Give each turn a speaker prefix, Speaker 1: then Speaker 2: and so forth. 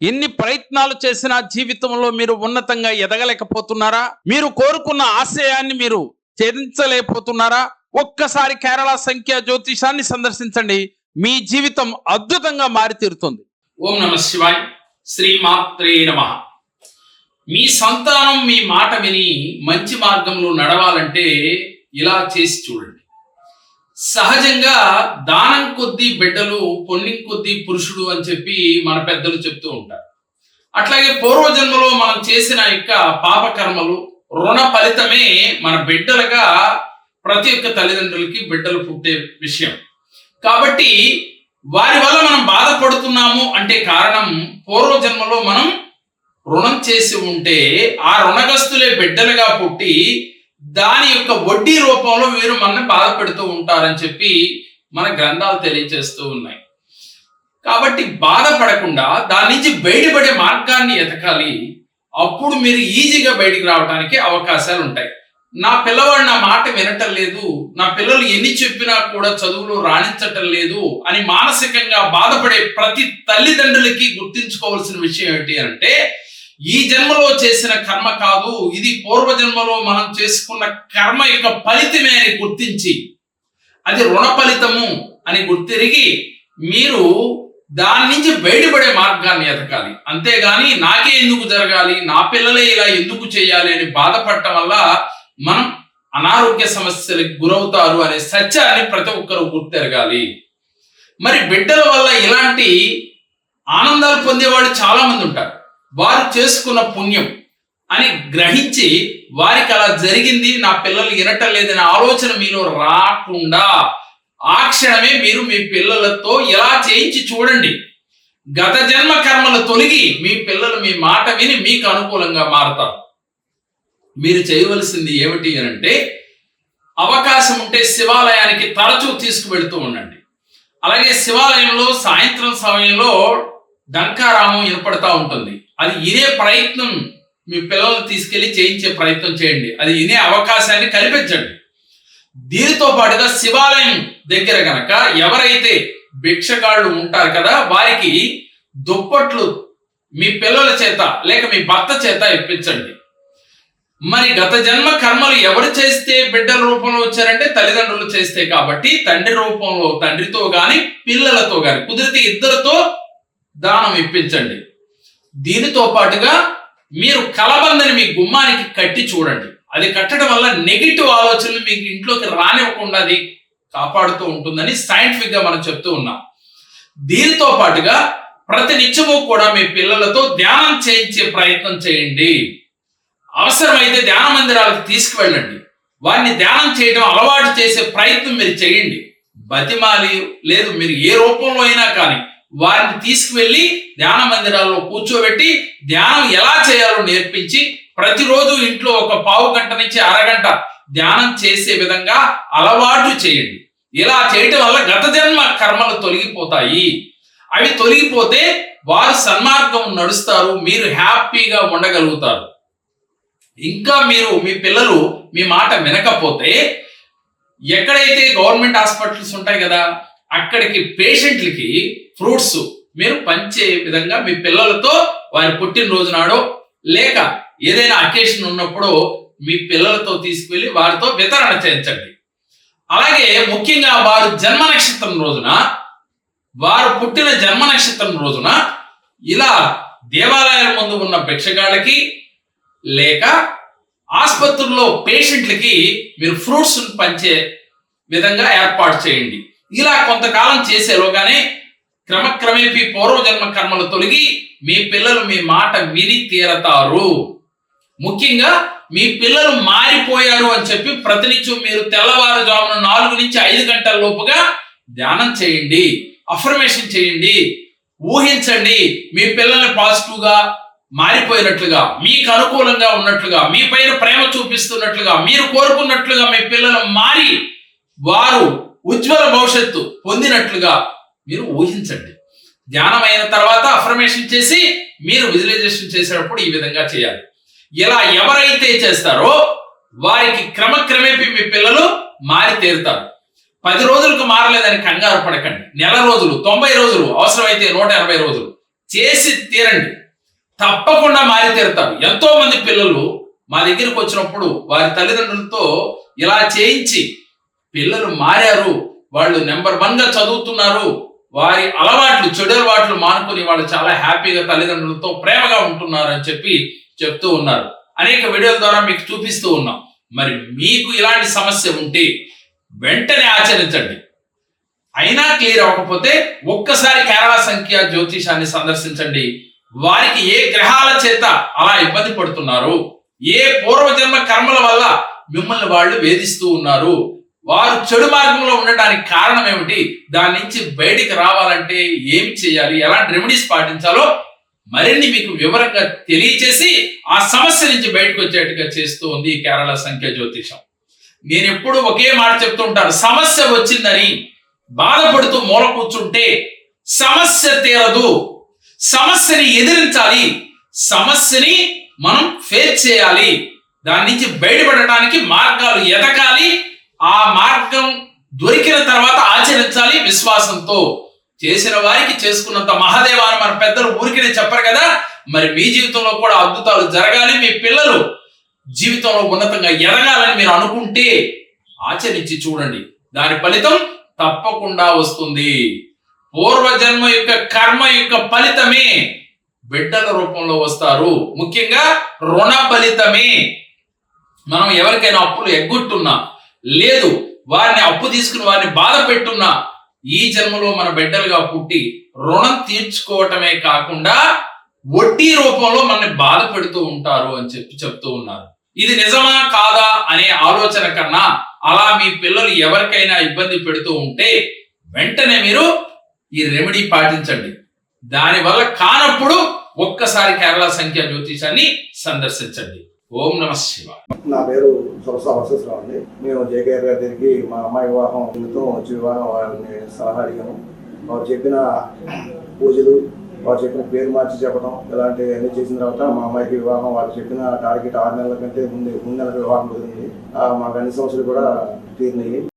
Speaker 1: ఎన్ని ప్రయత్నాలు చేసినా జీవితంలో మీరు ఉన్నతంగా ఎదగలేకపోతున్నారా? మీరు కోరుకున్న ఆశయాన్ని మీరు ఛేదించలేకపోతున్నారా? ఒక్కసారి కేరళ సంఖ్య జ్యోతిషాన్ని సందర్శించండి. మీ జీవితం అద్భుతంగా మారి తీరుతుంది
Speaker 2: ఓం నమ శివాయ్ శ్రీమాత్రే నమ. మీ సంతానం మీ మాట విని మంచి మార్గంలో నడవాలంటే ఇలా చేసి చూడండి. సహజంగా దానం కొద్దీ బిడ్డలు పొన్నిం కొద్దీ పురుషుడు అని చెప్పి మన పెద్దలు చెప్తూ ఉంటారు. అట్లాగే పూర్వజన్మలో మనం చేసిన యొక్క పాపకర్మలు రుణ ఫలితమే మన బిడ్డలుగా ప్రతి ఒక్క తల్లిదండ్రులకి బిడ్డలు పుట్టే విషయం. కాబట్టి వారి వల్ల మనం బాధపడుతున్నాము అంటే కారణం పూర్వజన్మలో మనం రుణం చేసి ఉంటే ఆ రుణగస్తులే బిడ్డలుగా పుట్టి దాని యొక్క వడ్డీ రూపంలో వీరు మనల్ని బాధ పెడుతూ ఉంటారని చెప్పి మన గ్రంథాలు తెలియజేస్తూ ఉన్నాయి. కాబట్టి బాధపడకుండా దాని నుంచి బయటపడే మార్గాన్ని ఎతకాలి. అప్పుడు మీరు ఈజీగా బయటికి రావడానికి అవకాశాలు ఉంటాయి. నా పిల్లవాడు నా మాట వినటం లేదు. నా పిల్లలు ఎన్ని చెప్పినా కూడా చదువులో రాణించటం లేదు అని మానసికంగా బాధపడే ప్రతి తల్లిదండ్రులకి గుర్తించుకోవాల్సిన విషయం ఏంటి అంటే ఈ జన్మలో చేసిన కర్మ కాదు ఇది పూర్వ జన్మలో మనం చేసుకున్న కర్మ యొక్క ఫలితమే అని గుర్తించి అది రుణ ఫలితము అని గుర్తిరిగి మీరు దాని నుంచి బయటపడే మార్గాన్ని ఎతకాలి అంతేగాని నాకే ఎందుకు జరగాలి నా పిల్లలే ఇలా ఎందుకు చేయాలి అని బాధపడటం వల్ల మనం అనారోగ్య సమస్యలకు గురవుతారు అనే సత్యాన్ని ప్రతి ఒక్కరూ గుర్తెరగాలి. మరి బిడ్డల వల్ల ఇలాంటి ఆనందాలు పొందేవాళ్ళు చాలా మంది ఉంటారు. వారు చేసుకున్న పుణ్యం అని గ్రహించి వారికి అలా జరిగింది నా పిల్లలు వినటం లేదనే ఆలోచన మీలో రాకుండా ఆ క్షణమే మీరు మీ పిల్లలతో ఇలా చేయించి చూడండి. గత జన్మ కర్మలు తొలగి మీ పిల్లలు మీ మాట విని మీకు అనుకూలంగా మారతారు. మీరు చేయవలసింది ఏమిటి అని అంటే అవకాశం ఉంటే శివాలయానికి తరచూ తీసుకువెళ్తూ ఉండండి. అలాగే శివాలయంలో సాయంత్రం సమయంలో డంకారామం ఏర్పడతా ఉంటుంది. అది ఇనే ప్రయత్నం మీ పిల్లలు తీసుకెళ్ళి చేయించే ప్రయత్నం చేయండి. అది ఇనే అవకాశాన్ని కల్పించండి. దీనితో పాటుగా శివాలయం దగ్గర కనుక ఎవరైతే భిక్షగాళ్ళు ఉంటారు కదా వారికి దుప్పట్లు మీ పిల్లల చేత లేక మీ భర్త చేత ఇప్పించండి. మరి గత జన్మ కర్మలు ఎవరు చేస్తే బిడ్డల రూపంలో వచ్చారంటే తల్లిదండ్రులు చేస్తే కాబట్టి తండ్రి రూపంలో తండ్రితో గాని పిల్లలతో గాని కుదిరితే ఇద్దరితో దానం ఇప్పించండి. దీనితో పాటుగా మీరు కలబందని మీ గుమ్మానికి కట్టి చూడండి. అది కట్టడం వల్ల నెగిటివ్ ఆలోచనలు మీకు ఇంట్లోకి రానివ్వకుండా అది కాపాడుతూ ఉంటుందని సైంటిఫిక్గా మనం చెప్తూ ఉన్నాం. దీనితో పాటుగా ప్రతి నిత్యము కూడా మీ పిల్లలతో ధ్యానం చేయించే ప్రయత్నం చేయండి. అవసరమైతే ధ్యాన మందిరాలకు తీసుకువెళ్ళండి. వారిని ధ్యానం చేయడం అలవాటు చేసే ప్రయత్నం మీరు చేయండి. బతిమాలి లేదు మీరు ఏ రూపంలో అయినా కానీ వారిని తీసుకువెళ్ళి ధ్యాన మందిరాల్లో కూర్చోబెట్టి ధ్యానం ఎలా చేయాలో నేర్పించి ప్రతిరోజు ఇంట్లో ఒక పావు గంట నుంచి అరగంట ధ్యానం చేసే విధంగా అలవాటు చేయండి. ఇలా చేయటం వల్ల గత జన్మ కర్మలు తొలగిపోతాయి. అవి తొలగిపోతే వారు సన్మార్గం నడుస్తారు మీరు హ్యాపీగా ఉండగలుగుతారు. ఇంకా మీరు మీ పిల్లలు మీ మాట వినకపోతే ఎక్కడైతే గవర్నమెంట్ హాస్పిటల్స్ ఉంటాయి కదా అక్కడికి పేషెంట్లకి ఫ్రూట్స్. మీరు పంచే విధంగా మీ పిల్లలతో వారి పుట్టినరోజు నాడో లేక ఏదైనా అకేషన్ ఉన్నప్పుడు మీ పిల్లలతో తీసుకువెళ్ళి వారితో వితరణ చేయించండి. అలాగే ముఖ్యంగా వారు జన్మ నక్షత్రం రోజున వారు పుట్టిన జన్మ నక్షత్రం రోజున ఇలా దేవాలయాల ముందు ఉన్న భిక్షగాళ్ళకి లేక ఆసుపత్రుల్లో పేషెంట్లకి మీరు ఫ్రూట్స్ పంచే విధంగా ఏర్పాటు చేయండి. ఇలా కొంతకాలం చేసేలోగానే క్రమక్రమేపీ పూర్వజన్మ కర్మలు తొలగి మీ పిల్లలు మీ మాట విని తీరతారు. ముఖ్యంగా మీ పిల్లలు మారిపోయారు అని చెప్పి ప్రతినిత్యం మీరు తెల్లవారుజామున నాలుగు నుంచి ఐదు గంటల లోపుగా ధ్యానం చేయండి అఫర్మేషన్ చేయండి ఊహించండి మీ పిల్లల్ని పాజిటివ్గా మారిపోయినట్లుగా మీకు అనుకూలంగా ఉన్నట్లుగా మీ పైన ప్రేమ చూపిస్తున్నట్లుగా మీరు కోరుకున్నట్లుగా మీ పిల్లలు మారి వారు ఉజ్వల భవిష్యత్తు పొందినట్లుగా మీరు ఊహించండి. ధ్యానం అయిన తర్వాత అఫర్మేషన్ చేసి మీరు విజువలైజేషన్ చేసేటప్పుడు ఈ విధంగా చేయాలి. ఇలా ఎవరైతే చేస్తారో వారికి క్రమక్రమేపీ మీ పిల్లలు మారి తీరుతారు. పది రోజులకు మారలేదని కంగారు పడకండి. నెల రోజులు తొంభై రోజులు అవసరమైతే నూట ఎనభై రోజులు చేసి తీరండి. తప్పకుండా మారి తీరుతారు. ఎంతో మంది పిల్లలు మా దగ్గరికి వచ్చినప్పుడు వారి తల్లిదండ్రులతో ఇలా చేయించి పిల్లలు మారారు వాళ్ళు నెంబర్ వన్గా చదువుతున్నారు వారి అలవాట్లు చెడు అలవాట్లు మానుకుని వాళ్ళు చాలా హ్యాపీగా తల్లిదండ్రులతో ప్రేమగా ఉంటున్నారు అని చెప్పి చెప్తూ ఉన్నారు. అనేక వీడియోల ద్వారా మీకు చూపిస్తూ ఉన్నాం. మరి మీకు ఇలాంటి సమస్య ఉంటే వెంటనే ఆచరించండి. అయినా క్లియర్ అవ్వకపోతే ఒక్కసారి కేరళ సంఖ్య జ్యోతిషాన్ని సందర్శించండి. వారికి ఏ గ్రహాల చేత అలా ఇబ్బంది పడుతున్నారు? ఏ పూర్వజన్మ కర్మల వల్ల మిమ్మల్ని వాళ్ళు వేధిస్తూ ఉన్నారు? వారు చెడు మార్గంలో ఉండడానికి కారణం ఏమిటి? దాని నుంచి బయటికి రావాలంటే ఏమి చేయాలి? ఎలాంటి రెమెడీస్ పాటించాలో మరిన్ని మీకు వివరంగా తెలియచేసి ఆ సమస్య నుంచి బయటకు వచ్చేట్టుగా చేస్తూ ఉంది కేరళ సంఖ్య జ్యోతిషం. నేను ఎప్పుడు ఒకే మాట చెప్తూ ఉంటాను. సమస్య వచ్చిందని బాధపడుతూ మూల కూర్చుంటే సమస్య తీరదు. సమస్యని ఎదిరించాలి. సమస్యని మనం ఫేస్ చేయాలి. దాని నుంచి బయటపడటానికి మార్గాలు ఎదగాలి. ఆ మార్గం దొరికిన తర్వాత ఆచరించాలి విశ్వాసంతో. చేసిన వారికి చేసుకున్నంత మహాదేవాన్ని మన పెద్దలు ఊరికినే చెప్పరు కదా. మరి మీ జీవితంలో కూడా అద్భుతాలు జరగాలి. మీ పిల్లలు జీవితంలో ఉన్నతంగా ఎదగాలని మీరు అనుకుంటే ఆచరించి చూడండి. దాని ఫలితం తప్పకుండా వస్తుంది. పూర్వజన్మ యొక్క కర్మ యొక్క ఫలితమే బిడ్డల రూపంలో వస్తారు. ముఖ్యంగా రుణ ఫలితమే. మనం ఎవరికైనా అప్పులు ఎగ్గొట్టున్నా లేదు. వారిని అప్పు తీసుకుని వారిని బాధ పెట్టున్నా ఈ జన్మలో మన బిడ్డలుగా పుట్టి రుణం తీర్చుకోవటమే కాకుండా వడ్డీ రూపంలో మనల్ని బాధ పెడుతూ ఉంటారు అని చెప్పి చెప్తూ ఉన్నారు. ఇది నిజమా కాదా అనే ఆలోచన కన్నా అలా మీ పిల్లలు ఎవరికైనా ఇబ్బంది పెడుతూ ఉంటే వెంటనే మీరు ఈ రెమెడీ పాటించండి. దానివల్ల కానప్పుడు ఒక్కసారి కేరళ సంఖ్య జ్యోతిషాన్ని సందర్శించండి. ఓం నమ శివ
Speaker 3: నా పేరు సురసా వశిష్ఠరావు అండి. మేము జేకేఆర్ గారి దగ్గరికి మా అమ్మాయి వివాహం నిమిత్తం వచ్చి వివాహం వారిని సలహా అడిగాము. వారు చెప్పిన పూజలు వారు చెప్పిన పేరు మార్చి చెప్పడం ఇలాంటివి అన్ని చేసిన తర్వాత మా అమ్మాయికి వివాహం వారు చెప్పిన టార్గెట్ ఆరు నెలల కంటే ముందు మూడు నెలల వివాహం కుదిరింది. ఆ, మాకు అన్ని సమస్యలు కూడా తీరినాయి.